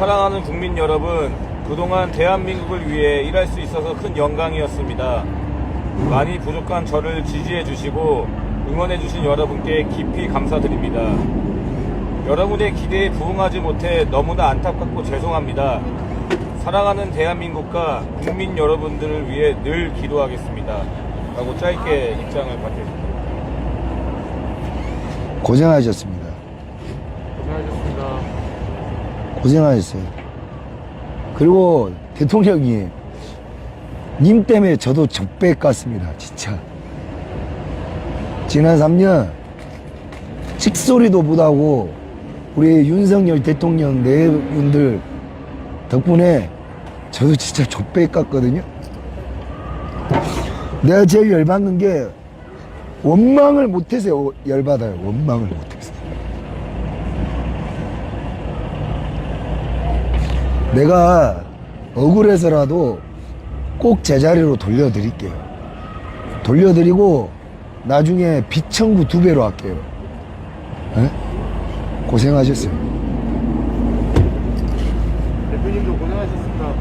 사랑하는 국민 여러분, 그동안 대한민국을 위해 일할 수 있어서 큰 영광이었습니다. 많이 부족한 저를 지지해 주시고 응원해 주신 여러분께 깊이 감사드립니다. 여러분의 기대에 부응하지 못해 너무나 안타깝고 죄송합니다. 사랑하는 대한민국과 국민 여러분들을 위해 늘 기도하겠습니다. 라고 짧게 입장을 밝혔습니다. 고생하셨습니다. 고생하셨습니다. 고생하셨어요. 그리고 대통령이 님 때문에 저도 적배 깠습니다. 진짜. 지난 3년 찍소리도 못하고 우리 윤석열 대통령 네 분들 덕분에 저도 진짜 족배 깠거든요. 내가 제일 열받는 게 원망을 못해서 열받아요. 원망을 못해서. 내가 억울해서라도 꼭 제자리로 돌려드릴게요. 돌려드리고 나중에 빚 청구 두 배로 할게요. 에? 고생하셨어요. 대표님도 고생하셨습니다.